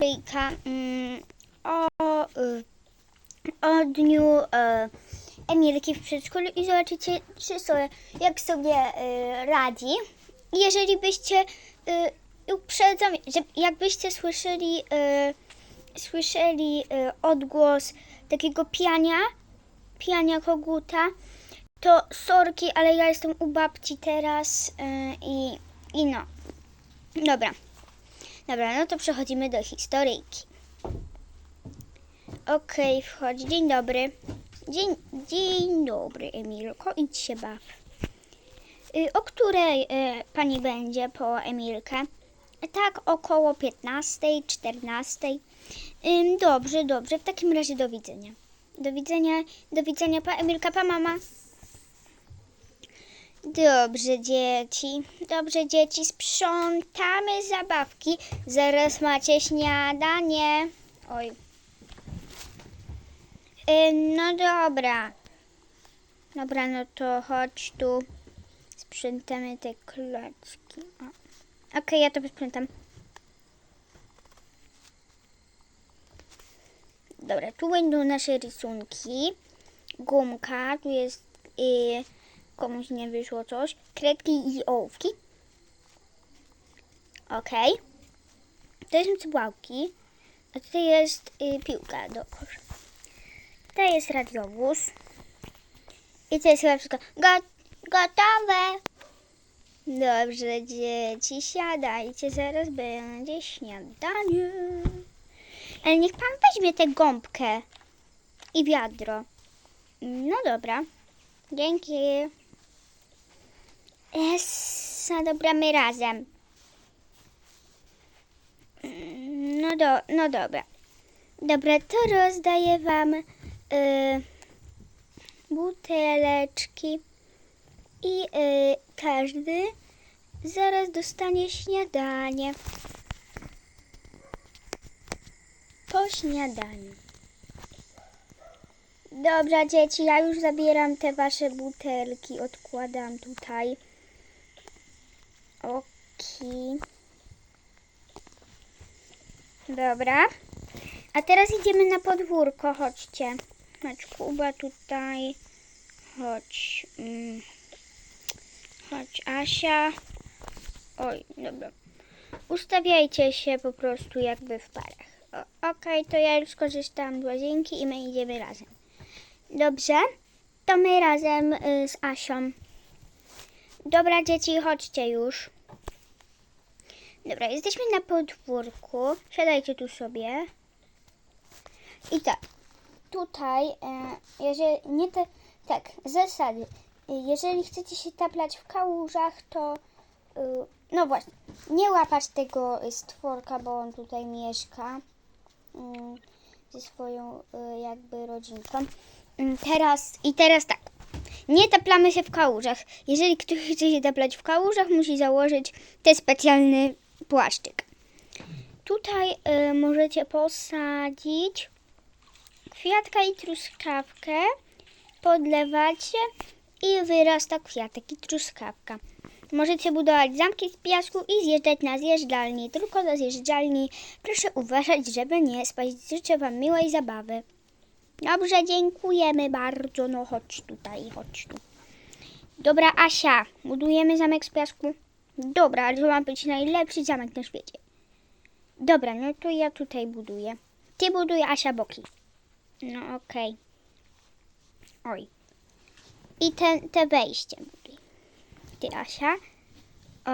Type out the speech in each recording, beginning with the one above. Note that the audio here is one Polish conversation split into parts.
historyjka mm, o, y, o dniu y, Emilki w przedszkolu i zobaczycie, czy sobie, jak sobie y, radzi. Jeżeli byście y, uprzedzam, jakbyście słyszeli, słyszeli odgłos takiego piania, piania koguta, to sorki, ale ja jestem u babci teraz i, i no. Dobra. Dobra, no to przechodzimy do historyjki. Okej, wchodzi. Dzień dobry. Dzień, dzień dobry, Emilko. Idź się baw. Y, o której y, pani będzie po Emilkę? Tak, około 15, 14. Ym, dobrze, dobrze. W takim razie do widzenia. Do widzenia, do widzenia, pa Emilka, pa mama. Dobrze, dzieci. Dobrze, dzieci. Sprzątamy zabawki. Zaraz macie śniadanie. Oj. Y, no dobra. Dobra, no to chodź tu. Sprzątamy te klocki. Okej, ja to posprzątam. Dobra, tu będą nasze rysunki. Gumka, tu jest y, komuś nie wyszło coś. Kredki i ołówki. Okej. To są cybałki. A tutaj jest y, piłka do kosza. To jest radiowóz. I to jest chyba wszystko. Go- gotowe! Dobrze, dzieci, siadajcie, zaraz będzie śniadanie. Ale niech pan weźmie tę gąbkę i wiadro. No dobra. Dzięki. Essa, dobra, my razem. Mm, No, do, no dobra. Dobra, to rozdaję wam y, buteleczki i y, każdy zaraz dostanie śniadanie. Po śniadaniu. Dobra, dzieci, ja już zabieram te wasze butelki, odkładam tutaj. Oki. Dobra. A teraz idziemy na podwórko, chodźcie. Chodź, Kuba tutaj. Chodź. Mm. Chodź, Asia. Oj, dobra. Ustawiajcie się po prostu jakby w parach. Okej, to ja już skorzystam z łazienki i my idziemy razem. Dobrze? To my razem y, z Asią. Dobra, dzieci, chodźcie już. Dobra, jesteśmy na podwórku. Siadajcie tu sobie. I tak, tutaj, e, jeżeli nie te, tak, zasady. E, Jeżeli chcecie się taplać w kałużach, to y, no właśnie, nie łapać tego stworka, bo on tutaj mieszka mm, ze swoją y, jakby rodzinką. Mm, Teraz i teraz tak. Nie taplamy się w kałużach. Jeżeli ktoś chce się taplać w kałużach, musi założyć ten specjalny płaszczyk. Tutaj y, możecie posadzić kwiatka i truskawkę, podlewacie i wyrasta kwiatek i truskawka. Możecie budować zamki z piasku i zjeżdżać na zjeżdżalni. Tylko do zjeżdżalni proszę uważać, żeby nie spaść. Życzę Wam miłej zabawy. Dobrze, dziękujemy bardzo. No chodź tutaj, chodź tu. Dobra, Asia, budujemy zamek z piasku? Dobra, ale to ma być najlepszy zamek na świecie. Dobra, no to ja tutaj buduję. Ty buduj, Asia, boki. No okej. Oj. I te, te wejście buduj. Ty, Asia.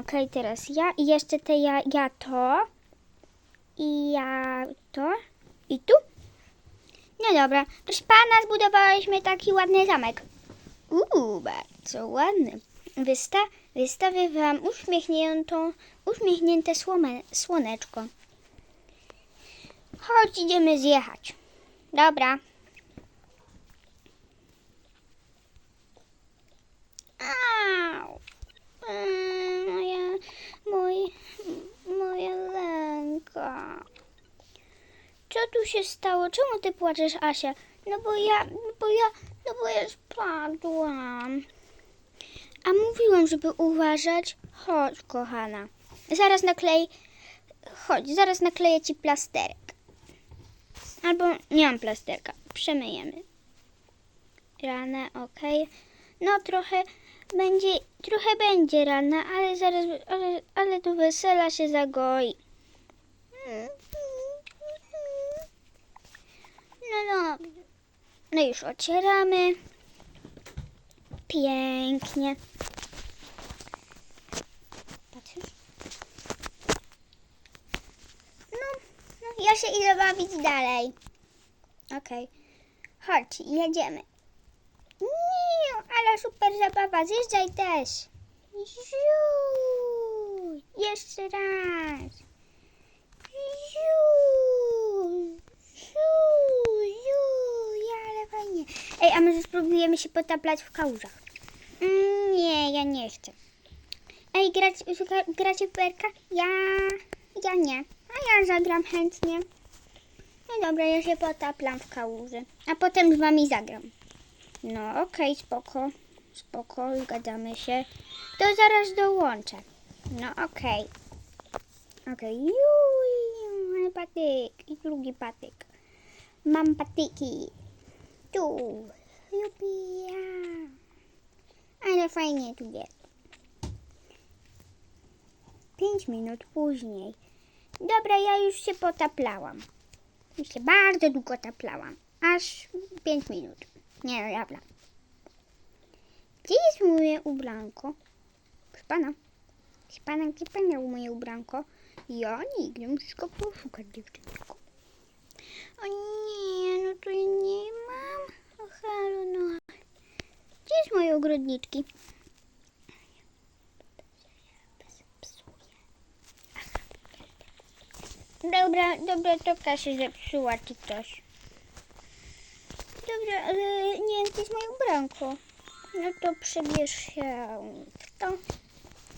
Okej, teraz ja. I jeszcze te ja, ja to. I ja to. I tu. No dobra. Proszę pana, zbudowaliśmy taki ładny zamek. Uuu, bardzo ładny. Wysta wystawię wam uśmiechniętą, uśmiechnięte słome, słoneczko. Chodź, idziemy zjechać. Dobra. Au. Tu się stało? Czemu ty płaczesz, Asia? No bo ja, no bo ja, no bo ja spadłam. A mówiłam, żeby uważać. Chodź, kochana. Zaraz naklej. chodź, zaraz nakleję ci plasterek. Albo nie mam plasterka, przemyjemy. Rana, ok. No trochę będzie, trochę będzie rana, ale zaraz, ale, ale do wesela się zagoi. No no, no już ocieramy. Pięknie. Patrzysz? No, no, ja się idę bawić dalej. Okej. Chodź, jedziemy. Nie, ale super zabawa. Zjeżdżaj też. Ziu. Jeszcze raz. Ziu. Ziu. Ziu. Ale fajnie. Ej, a może spróbujemy się potaplać w kałużach? Mm, nie, ja nie chcę. Ej, grać, gra- gracie w perka? Ja, ja nie. A ja zagram chętnie. No dobra, ja się potaplam w kałuży. A potem z wami zagram. No okej, spoko. Spoko, zgadzamy się. To zaraz dołączę. No okej. Okej. Juj, Mam patyk. I drugi patyk. Mam patyki. Tu. Ja. Ale fajnie tu jest. Pięć minut później. Dobra, ja już się potaplałam. Już się bardzo długo taplałam. Aż pięć minut. Nie, no dobra. Gdzie jest moje ubranko? Proszę pana. Proszę pana, gdzie pan miał moje ubranko? Ja wiem, muszę go poszukać, dziewczynko. O nie, no to ja nie mam. O halo, no. Gdzie jest moje ogrodniczki? Dobra, dobra, toka się zepsuła czy coś. Dobra, ale nie wiem, gdzie jest moje ubranko. No to przebierz się w to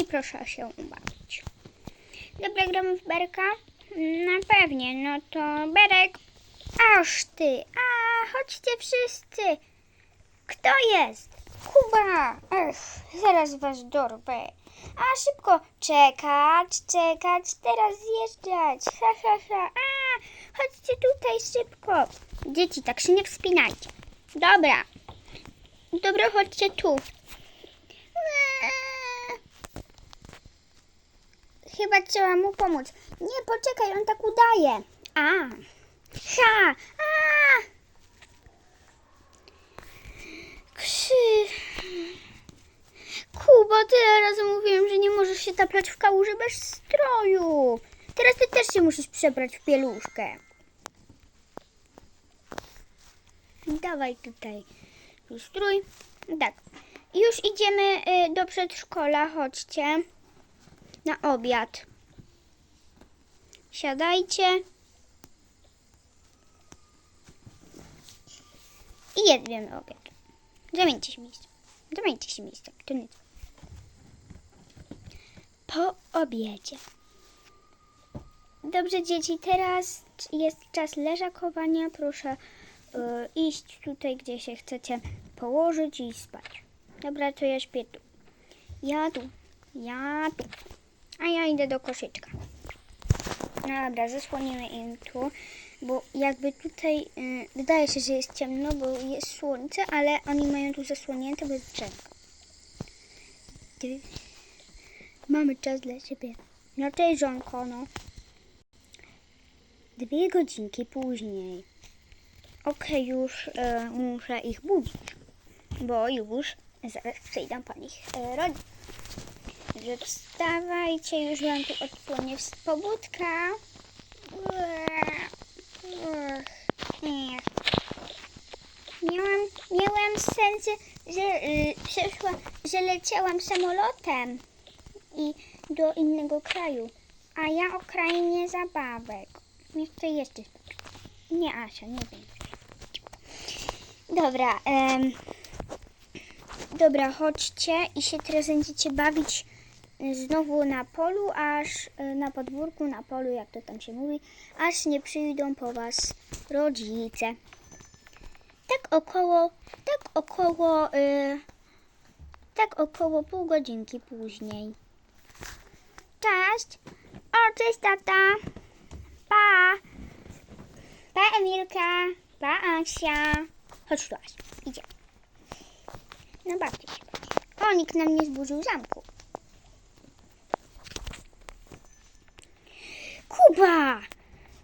i proszę się ubawić. Dobra, gramy w Berka? Na pewnie, no to Berek. Aż ty, a chodźcie wszyscy. Kto jest? Kuba! Ech, zaraz was dorwę. A szybko, czekać, czekać, teraz zjeżdżać. Ha, ha, ha. A, chodźcie tutaj szybko. Dzieci, tak się nie wspinajcie. Dobra. Dobra, chodźcie tu. Eee. Chyba trzeba mu pomóc. Nie, poczekaj, on tak udaje. A. Ha. A. Krzy. Kuba, tyle razy mówiłem, że nie możesz się taplać w kałuży bez stroju. Teraz ty też się musisz przebrać w pieluszkę. Dawaj tutaj strój. Tak. Już idziemy y, do przedszkola, chodźcie. Na obiad. Siadajcie. I jedliemy obiad. Zamieńcie się miejsce. Zamieńcie się miejsce. To to. Po obiedzie. Dobrze, dzieci, teraz jest czas leżakowania. Proszę y, iść tutaj, gdzie się chcecie położyć i spać. Dobra, to ja śpię tu. Ja tu. Ja tu. A ja idę do koszyczka. Dobra, zasłonimy im tu, bo jakby tutaj y, wydaje się, że jest ciemno, bo jest słońce, ale oni mają tu zasłonięte, drzewko. Ty- Mamy czas dla siebie. No cześć, żonko, no. Dwie godzinki później. Okej, już e, muszę ich budzić, bo już zaraz przyjdą po nich e, rodzice. Że wstawajcie, już wam tu odsłonię z pobudka. Miałam, sens, że y, przeszła, że leciałam samolotem i do innego kraju. A ja o krainie zabawek. Nie chcę jeszcze. Nie, Asia, nie wiem. Dobra, em, dobra, chodźcie i się teraz będziecie bawić y, znowu na polu, aż y, na podwórku, na polu, jak to tam się mówi, aż nie przyjdą po was rodzice. Tak około, tak około, y, tak około pół godzinki później. Cześć! O, cześć tata. Pa. Pa Emilka. Pa Asia. Chodź tu Asia. Idzie. No babcia się. O, nikt nam nie zburzył zamku. Kuba!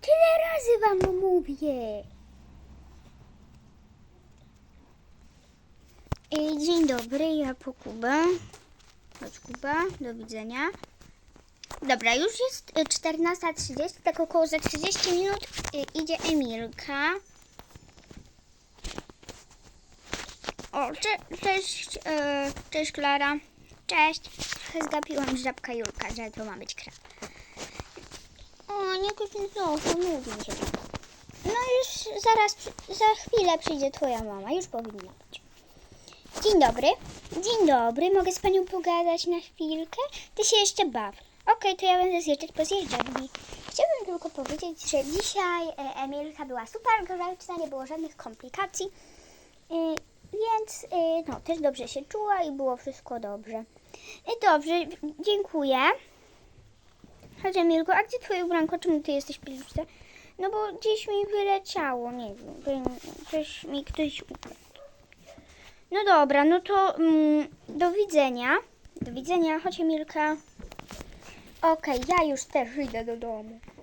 Tyle razy wam mówię. Dzień dobry, ja po Kubę. Chodź Kuba, do widzenia. Dobra, już jest y, 14.30, tak około za 30 minut y, idzie Emilka. O, cze- cześć, e, cześć Klara. Cześć. Trochę zgapiłam żabka Julka, że to ma być kra. O, nie znowu, nudzi mi się. No już zaraz, za chwilę przyjdzie twoja mama, już powinna być. Dzień dobry. Dzień dobry, mogę z panią pogadać na chwilkę? Ty się jeszcze baw. Okej, to ja będę zjeżdżać po zjeżdżalni. Chciałabym tylko powiedzieć, że dzisiaj e, Emilka była super grzeczna, nie było żadnych komplikacji. Y, więc y, no, też dobrze się czuła i było wszystko dobrze. Dobrze, dziękuję. Chodź Emilko, a gdzie twoje ubranko? Czemu ty jesteś pieluszce? No bo gdzieś mi wyleciało, nie wiem, coś mi ktoś ukradł. No dobra, no to mm, do widzenia. Do widzenia, chodź Emilka. Okej, ja już też idę do domu.